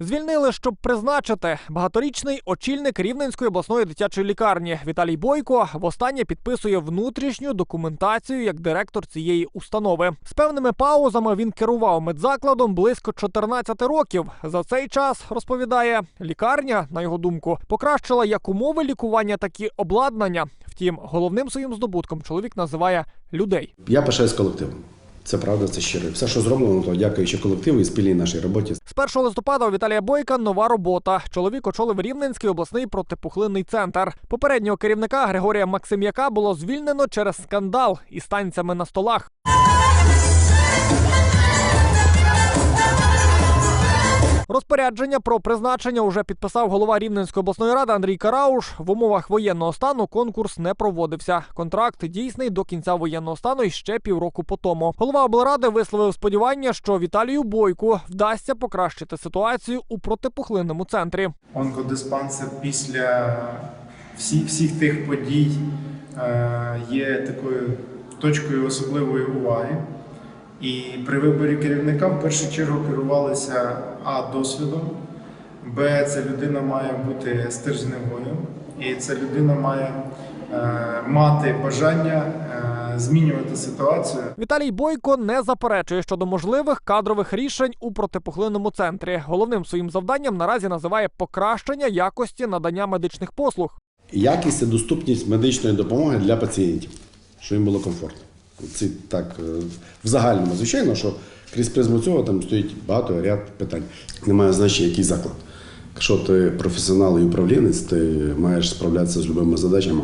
Звільнили, щоб призначити багаторічний очільник Рівненської обласної дитячої лікарні Віталій Бойко востаннє підписує внутрішню документацію як директор цієї установи. З певними паузами він керував медзакладом близько 14 років. За цей час розповідає, лікарня, на його думку, покращила як умови лікування, так і обладнання. Втім, головним своїм здобутком чоловік називає людей. Я пишаюсь колективом. Це правда, це щиро. Все, що зроблено, то дякуючи колективу і спільній нашій роботі. З 1 листопада у Віталія Бойка нова робота. Чоловік очолив Рівненський обласний протипухлинний центр. Попереднього керівника Григорія Максим'яка було звільнено через скандал із танцями на столах. Розпорядження про призначення уже підписав голова Рівненської обласної ради Андрій Карауш. В умовах воєнного стану конкурс не проводився. Контракт дійсний до кінця воєнного стану і ще півроку по тому. Голова облради висловив сподівання, що Віталію Бойку вдасться покращити ситуацію у протипухлинному центрі. Онкодиспансер після всіх, всіх тих подій е, є такою точкою особливої уваги. І при виборі керівника в першу чергу керувалися А досвідом, Б ця людина має бути стержневою, і ця людина має е, мати бажання е, змінювати ситуацію. Віталій Бойко не заперечує щодо можливих кадрових рішень у протипухлинному центрі. Головним своїм завданням наразі називає покращення якості надання медичних послуг. Якість і доступність медичної допомоги для пацієнтів, щоб їм було комфортно. Це так е, в загальному. Звичайно, що крізь призму цього там стоїть багато ряд питань. Немає значення, який заклад. Якщо ти професіонал і управлінець, ти маєш справлятися з любими задачами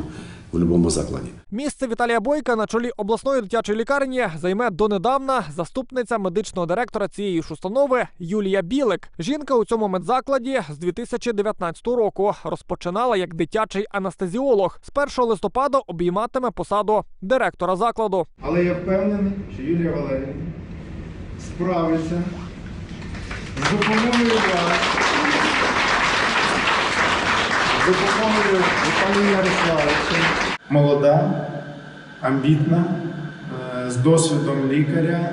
в будь-якому закладі. Місце Віталія Бойка на чолі обласної дитячої лікарні займе донедавна заступниця медичного директора цієї ж установи Юлія Білик. Жінка у цьому медзакладі з 2019 року розпочинала як дитячий анестезіолог. З 1 листопада обійматиме посаду директора закладу. Але я впевнений, що Юлія Валерівна справиться з допомогою вас, допомогою Віталія Ярославовича. Молода, амбітна, е, з досвідом лікаря,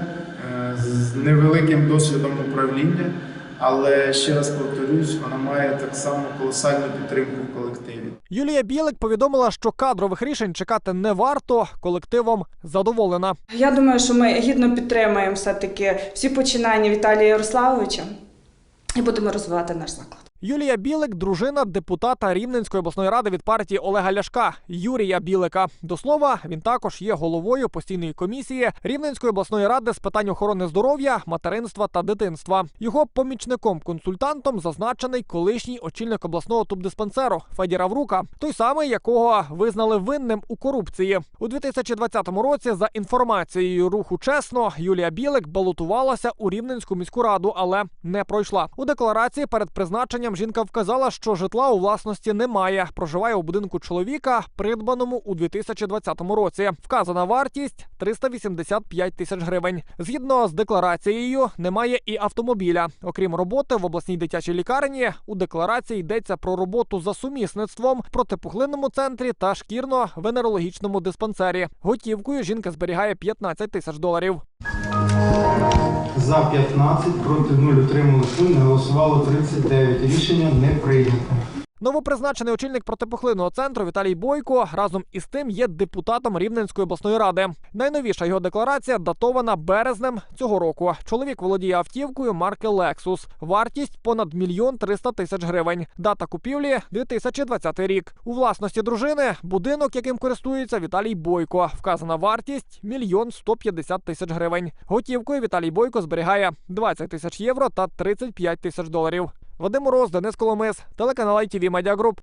е, з невеликим досвідом управління. Але ще раз повторюсь, вона має так само колосальну підтримку в колективі. Юлія Білик повідомила, що кадрових рішень чекати не варто. Колективом задоволена. Я думаю, що ми гідно підтримаємо все-таки всі починання Віталія Ярославовича і будемо розвивати наш заклад. Юлія Білик, дружина депутата Рівненської обласної ради від партії Олега Ляшка Юрія Білика. До слова, він також є головою постійної комісії Рівненської обласної ради з питань охорони здоров'я, материнства та дитинства. Його помічником-консультантом зазначений колишній очільник обласного тубдиспансеру Федір Аврука, той самий, якого визнали винним у корупції у 2020 році. За інформацією руху чесно, Юлія Білик балотувалася у Рівненську міську раду, але не пройшла. У декларації перед призначенням жінка вказала, що житла у власності немає. Проживає у будинку чоловіка, придбаному у 2020 році. Вказана вартість 385 тисяч гривень. Згідно з декларацією, немає і автомобіля. Окрім роботи в обласній дитячій лікарні, у декларації йдеться про роботу за сумісництвом протипухлинному центрі та шкірно-венерологічному диспансері. Готівкою жінка зберігає 15 тисяч доларів. За 15, проти 0 утрималось 0, не голосувало 39. Рішення не прийнято. Новопризначений очільник протипухлинного центру Віталій Бойко разом із тим є депутатом Рівненської обласної ради. Найновіша його декларація датована березнем цього року. Чоловік володіє автівкою марки Lexus. Вартість понад мільйон триста тисяч гривень. Дата купівлі 2020 рік. У власності дружини будинок, яким користується Віталій Бойко. Вказана вартість мільйон сто п'ятдесят тисяч гривень. Готівкою Віталій Бойко зберігає 20 тисяч євро та 35 тисяч доларів. Вадим Мороз, Денис Коломис, телеканал ITV Media Group.